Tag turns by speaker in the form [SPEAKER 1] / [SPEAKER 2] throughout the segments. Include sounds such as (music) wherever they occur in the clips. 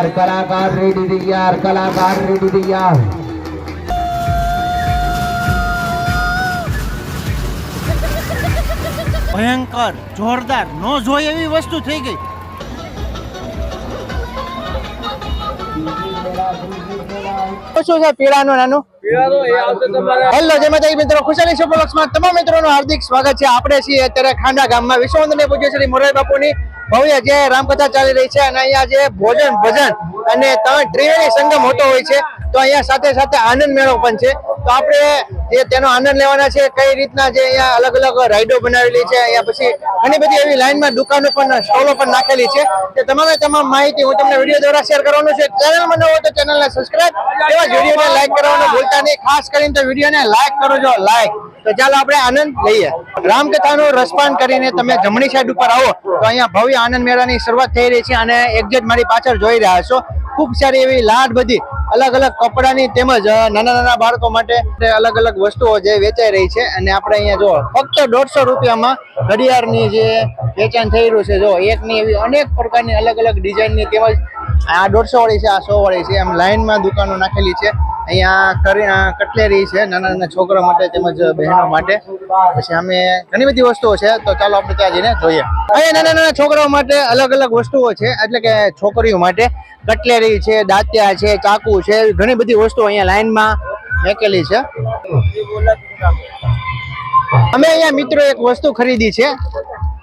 [SPEAKER 1] તૈયાર કલાકાર રેડી તૈયાર કલાકાર રેડી તૈયાર
[SPEAKER 2] ભયંકર જોરદાર નો જોઈ એવી વસ્તુ થઈ ગઈ શું છે પીળાનું નાનું? હેલો જય માતાજી મિત્રો. ખુશાલી શોપોલક્ષમાં તમામ મિત્રોનું હાર્દિક સ્વાગત છે. આપણે છીએ અત્યારે ખાંડા ગામમાં. વિશ્વવંદનીય પૂજ્ય શ્રી મોરારી બાપુની ભવ્ય જે રામકથા ચાલી રહી છે અને અહીંયા જે ભોજન, ભજન અને ત્રણ ત્રિવેણી સંગમ હોતો હોય છે, તો અહીંયા સાથે સાથે આનંદ મેળો પણ છે. તો આપણે જે તેનો આનંદ લેવાના છે, કઈ રીતના જે અહીંયા અલગ અલગ રાઈડો બનાવેલી છે, અહીંયા પછી ઘણી બધી એવી લાઈનમાં દુકાનો પણ, સ્ટોલો પણ નાખેલી છે. તે તમામે તમામ માહિતી હું તમને વીડિયો દ્વારા શેર કરવાનું છે. ચેનલમાં ન હોય તો ચેનલને સબસ્ક્રાઇબ એવા જ વિડીયોને લાઈક કરવાનું ભૂલતા નહીં. ખાસ કરીને તો વિડીયોને લાઈક કરો જો લાઈક તો ચાલો આપણે આનંદ લઈએ. રામકથાનું રસપાન કરીને તમે જમણી સાઈડ ઉપર આવો, તો અહીંયા ભવ્ય આનંદ મેળાની શરૂઆત થઈ રહી છે અને એક્ઝેટ મારી પાછળ જોઈ રહ્યા છો. ખૂબ સારી એવી લાટ બધી અલગ અલગ કપડાની તેમજ નાના નાના બાળકો માટે અલગ અલગ વસ્તુઓ જે વેચાઈ રહી છે. અને આપણે અહીંયા જો ફક્ત દોઢસો રૂપિયામાં ઘડિયાળની જે વેચાણ થઈ રહ્યું છે, જો એકની એવી અનેક પ્રકારની અલગ અલગ ડિઝાઇનની તેમજ આ દોઢસો વાળી છે, આ સો વાળી છે, એમ લાઇનમાં દુકાનો નાખેલી છે. અહીંયા કટલેરી છે, નાના નાના છોકરા માટે તેમજ બહેનો માટે. પછી અમે ઘણી બધી વસ્તુઓ છે, તો ચાલો આપણે ત્યાં જઈને જોઈએ. અહીંયા નાના નાના છોકરાઓ માટે અલગ અલગ વસ્તુઓ છે, એટલે કે છોકરીઓ માટે કટલેરી છે, દાંતિયા છે, ચાકુ છે ઘણી બધી વસ્તુઓ અહીંયા લાઈનમાં મેકેલી છે. અમે અહીંયા મિત્રો એક વસ્તુ ખરીદી છે.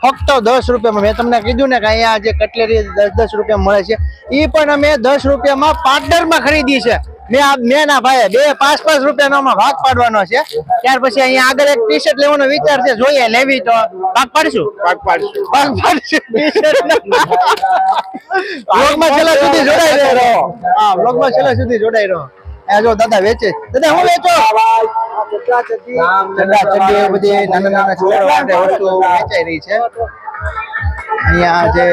[SPEAKER 2] ફક્ત દસ રૂપિયામાં. મેં તમને કીધું ને કે અહીંયા જે કટલેરી દસ દસ રૂપિયા મળે છે એ પણ અમે દસ રૂપિયામાં પાર્ટનરમાં ખરીદી છે. મેં આ મેં ના ભાઈ બે પાંચ પાંચ રૂપિયાનો આમાં ભાગ પાડવાનો છે. ત્યાર પછી અહીંયા આગળ એક ટી શર્ટ લેવાનો વિચાર છે જોઈએ લેવી તો. ભાગ પાડશું? ભાગ પાડશું. ભાગ પાડશું બ્લોગમાં છેલ્લા સુધી જોડાઈ રહો. હા વ્લોગમાં છેલ્લા સુધી જોડાઈ રહો. આ જો દાદા વેચે દાદા હું વેચો? ચડ્ડા ચડ્ડી એ બધી નાના નાના છોકરાઓ માટે વસ્તુ વેચાઈ રહી છે. અહીંયા જે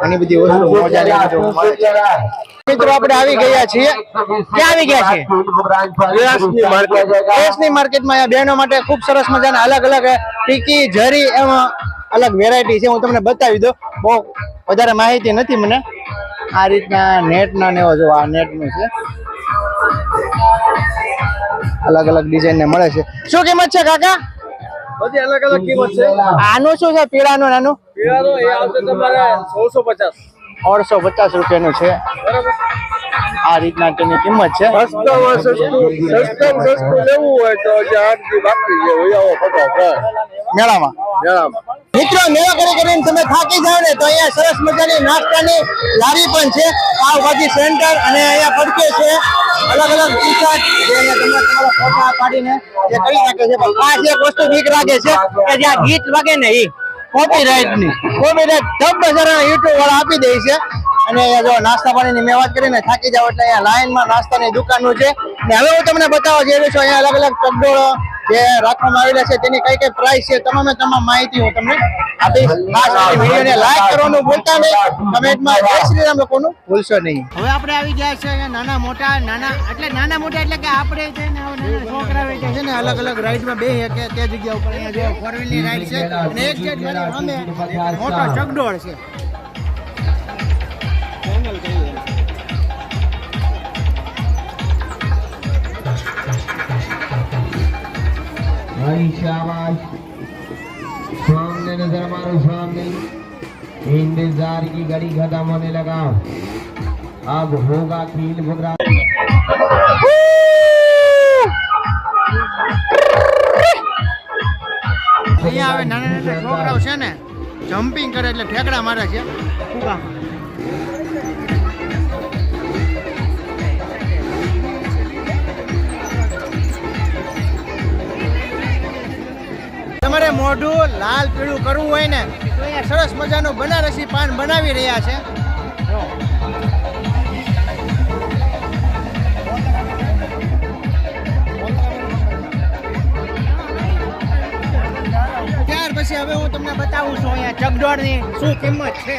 [SPEAKER 2] ઘણી બધી વસ્તુ છે. મિત્રો આપણે આવી ગયા છીએ. ક્યાં આવી ગયા છીએ? દેશની માર્કેટમાં અહીંયા બહેનો માટે ખૂબ સરસ મજાના અલગ અલગ ટીકી જરી એમાં અલગ વેરાયટી છે. હું તમને બતાવી દઉં. બહુ વધારે માહિતી નથી મને. આ રીતના નેટના ને એવો જો આ નેટનું છે. અલગ અલગ ડિઝાઇન ને મળે છે. શું કિંમત છે કાકા?
[SPEAKER 3] બધી અલગ અલગ કિંમત છે.
[SPEAKER 2] આનું શું છે? પીળાનું નાનું
[SPEAKER 3] પીળાનું એ આવશે તમારે સોળસો પચાસ.
[SPEAKER 2] ઓળસો પચાસ રૂપિયાનું છે. આ રીતના તેની કિંમત છે.
[SPEAKER 3] સસ્તામાં સસ્તું સસ્તામાં સસ્તું લેવું હોય તો જે આઠ બાકી છે. હોય આવો ફટાફટ
[SPEAKER 2] મેળામાં.
[SPEAKER 3] મેળામાં.
[SPEAKER 2] મિત્રો મેળો કરી કરીને તમે થાકી જાવ ને તો અહીંયા સરસ મજાની નાસ્તાની લારી પણ છે. પાવભાજી સેન્ટર અને અહીંયા પડકે છે. અલગ અલગ ટી જે અહીંયા તમે તમારા ફોટા પાડીને જે કરી શકે છે. પણ ખાસ એક વસ્તુ બીક લાગે છે કે જ્યાં ગીત વાગે ને ઈ. કોપીરાઇટની. કોપીરાઇટ ધબ બજારના યુટ્યુબ વાળા આપી દે છે. અને જો નાસ્તા પાણીની મેં વાત કરીને થાકી જાવ એટલે અહીંયા લાઈનમાં નાસ્તાની દુકાનનું છે. ને હવે હું તમને બતાવવા જઈ રહ્યો છું, અહીંયા અલગ અલગ ચકડોળો જે રાખવામાં આવેલા છે તેની કઈ કઈ પ્રાઇસ છે, તમામે તમામ માહિતી હું તમને આપીશ. ખાસ વિડીયોને લાઈક કરવાનું ભૂલતા નહીં. કમેન્ટમાં જય શ્રી રામ લખવાનું ભૂલશો નહીં. હવે આપણે આવી ગયા છે નાના મોટા, નાના, એટલે નાના મોટા એટલે કે આપણે છે ને છોકરા વેચે છે ને અલગ અલગ રાઈડમાં બે કે તે જગ્યા ઉપર અહીંયા જો ફોર રાઈડ છે અને એક મારી સામે મોટો ચગડોળ છે.
[SPEAKER 1] भाई शाबाश सामने नजर मारो सामने इंतजार की घड़ी खत्म होने लगा अब होगा खेल बुगरा
[SPEAKER 2] અહીંયા હવે નાના નાના છોકરાઓ છે ને જમ્પિંગ કરે એટલે ઠેકડા મારે છે ફુગામાં. તમારે મોઢું લાલ પીળું કરવું હોય ને, તો અહીંયા સરસ મજાનું બનારસી પાન બનાવી રહ્યા છે. ત્યાર પછી હવે હું તમને બતાવું છું અહીંયા ચગડોળની શું કિંમત છે.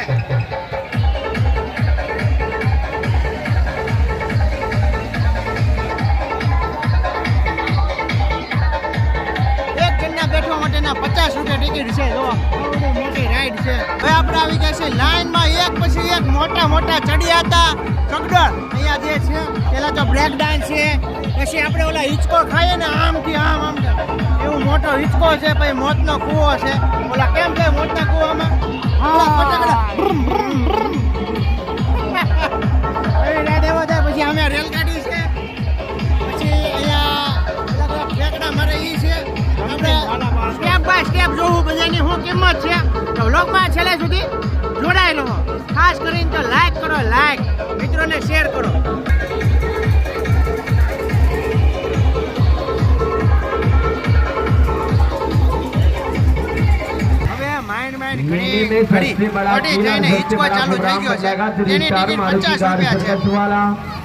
[SPEAKER 2] પચાસ છે જો. મોટી રાઈડ છે. હવે આપણે આવી ગયા છે લાઈનમાં. એક પછી એક મોટા મોટા ચડિયા હતા. ચગડોળ અહીંયા જે છે પેલા તો બ્રેક ડાન્સ છે. પછી આપણે ઓલા હિંચકો ખાઈએ ને આમથી આમ આમ એવું મોટો હિંચકો છે પછી મોતનો કૂવો છે. ઓલા કેમ છે મોતના કૂવામાં? ફટાકડા. એવી (laughs) થાય પછી અમે રેલગાડી જોવું બધાની શું કિંમત છે? તો વ્લોગમાં છેલ્લે સુધી જોડાયેલો ખાસ કરીને તો લાઈક કરો લાઈક મિત્રોને શેર કરો. ઘડી ઘડી.
[SPEAKER 1] ઘડી
[SPEAKER 2] જઈને હિંચકો ચાલુ થઈ ગયો છે. તેની ટિકિટ પચાસ રૂપિયા છે.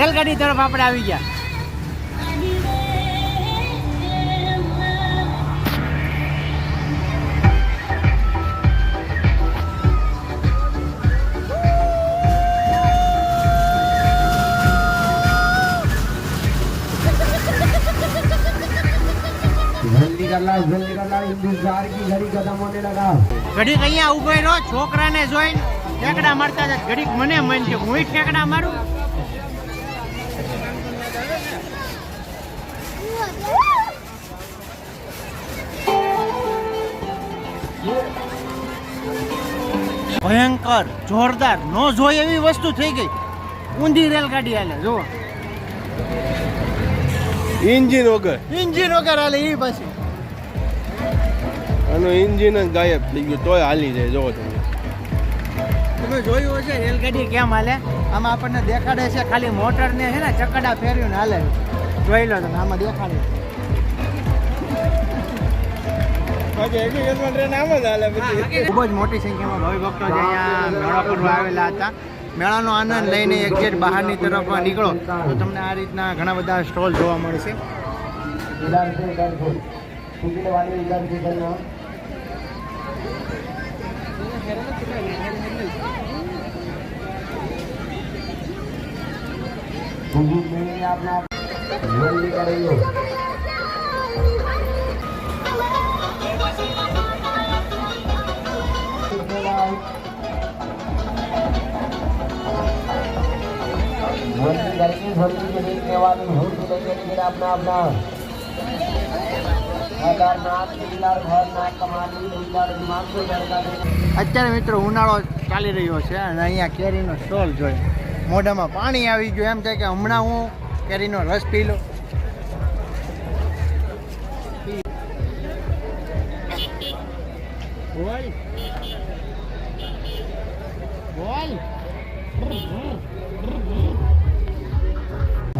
[SPEAKER 2] રેલગાડી તરફ આપણે આવી ગયા.
[SPEAKER 1] જલ્દી જલ્દી ઇંતજાર
[SPEAKER 2] ઘડીક અહીંયા ઊભો રહ્યો છોકરાને જોઈને ઠેકડા મારતા હતા. ઘડીક મને મન કે હું ઠેકડા મારું? ભયંકર જોરદાર ન જોઈ એવી વસ્તુ થઈ ગઈ. ઊંધી રેલગાડી હાલે જો
[SPEAKER 3] ઇન્જિન વગર.
[SPEAKER 2] ઇન્જિન વગર હાલે એ પછી.
[SPEAKER 3] આનું ઇન્જિન જ ગાયબ થઈ ગયું તોય હાલી જાય જોવો તમે.
[SPEAKER 2] તમે જોયું હશે રેલગાડી કેમ હાલે? આમાં આપણને દેખાડે છે ખાલી મોટર ને છે ને ચકડા ફેરવીને હાલે. જોઈ લો તમે આમાં દેખાડી ખૂબ જ મોટી સંખ્યામાં ભાવિ ભક્તો જે અહીંયા મેળા પર આવેલા હતા. મેળાનો આનંદ લઈને એક્ઝેટ બહારની તરફ નીકળો તો તમને આ રીતના ઘણા બધા સ્ટોલ જોવા મળશે.
[SPEAKER 1] જલ્દી કરી
[SPEAKER 2] અત્યારે મિત્રો ઉનાળો ચાલી રહ્યો છે અને અહીંયા કેરીનો સ્ટોલ જોઈ મોઢામાં પાણી આવી ગયું. એમ છે કે હમણાં હું કેરીનો રસ પી લો. બોલ. બોલ.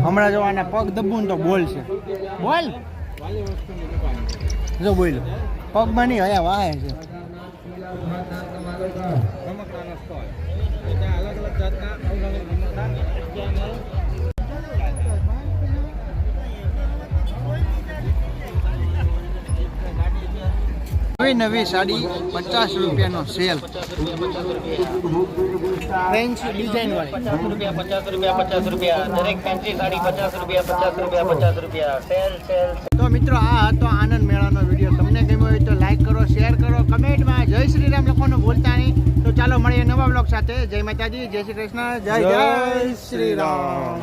[SPEAKER 2] હમણાં જો આના પગ દબું તો બોલ છે. બોલ. જો બોલ. પગમાં નહીં હયા વાહે છે. નવી નવી સાડી પચાસ રૂપિયાનો સેલ. ફ્રેન્ચ ડિઝાઇન વાળી.
[SPEAKER 4] રૂપિયા પચાસ રૂપિયા પચાસ રૂપિયા. દરેક ફેન્સી સાડી પચાસ રૂપિયા પચાસ રૂપિયા પચાસ રૂપિયા. સેલ સેલ
[SPEAKER 2] તો મિત્રો આ હતો આનંદ મેળાનો વીડિયો. તમને ગમ્યો હોય તો લાઈક કરો શેર કરો કમેન્ટમાં જય શ્રી રામ લખવાનું ભૂલતા નહીં. તો ચાલો મળીએ નવા બ્લોગ સાથે. જય માતાજી જય શ્રી કૃષ્ણ જય જય શ્રી રામ.